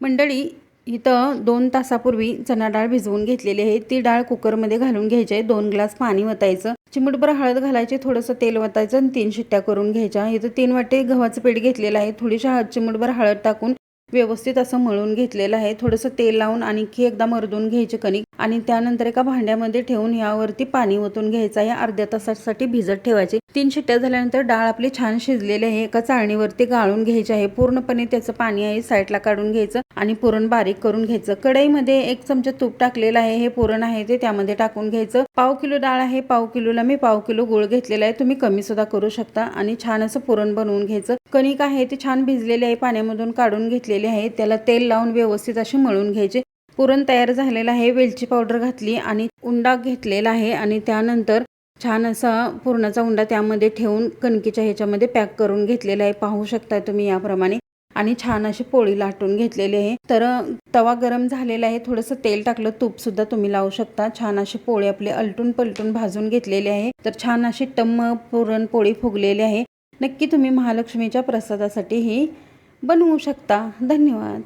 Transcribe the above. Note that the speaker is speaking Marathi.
मंडळी इथं दोन तासापूर्वी चणा डाळ भिजवून घेतलेली आहे. ती डाळ कुकरमध्ये घालून घ्यायची आहे. दोन ग्लास पाणी वतायचं. चिमूटभर हळद घालायची थोडंसं तेल वतायचं आणि तीन शिट्ट्या करून घ्यायच्या. इथं तीन वाटे गव्हाचं पीठ घेतलेलं आहे. थोडीशी हळद चिमूटभर हळद टाकून व्यवस्थित असं मळून घेतलेलं आहे. थोडंसं तेल लावून आणखी एकदा मर्दून घ्यायचे कणिक आणि त्यानंतर एका भांड्यामध्ये ठेवून यावरती पाणी ओतून घ्यायचं आहे. अर्ध्या तासासाठी भिजत ठेवायचे. तीन शिट्ट्या झाल्यानंतर डाळ आपली छान शिजलेली आहे. एका चाळणीवरती गाळून घ्यायची आहे. पूर्णपणे त्याचं पाणी आहे. साईडला काढून घ्यायचं आणि पुरण बारीक करून घ्यायचं. कढईमध्ये एक चमचा तूप टाकलेलं आहे. हे पुरण आहे ते त्यामध्ये टाकून घ्यायचं. पाव किलो डाळ आहे. पाव किलोला मी पाव किलो गुळ घेतलेला आहे. तुम्ही कमी सुद्धा करू शकता आणि छान असं पुरण बनवून घ्यायचं. कणिक आहे ते छान भिजलेले आहे. पाण्यामधून काढून घेतले घेतलेले आहे. त्याला तेल लावून व्यवस्थित असे मळून घ्यायचे. पुरण तयार झालेलं आहे. वेलची पावडर घातली आणि उंडा घेतलेला आहे आणि त्यानंतर छान असा पुरणाचा उंडा त्यामध्ये ठेवून कणकीच्या ह्याच्यामध्ये पॅक करून घेतलेला आहे. पाहू शकता तुम्ही याप्रमाणे. आणि छान अशी पोळी लाटून घेतलेली आहे. तर तवा गरम झालेला आहे. थोडंसं तेल टाकलं तूप सुद्धा तुम्ही लावू शकता. छान अशी पोळी आपली अलटून पलटून भाजून घेतलेली आहे. तर छान अशी टम्म पुरणपोळी फुगलेली आहे. नक्की तुम्ही महालक्ष्मीच्या प्रसादासाठी ही बनवू शकता. धन्यवाद.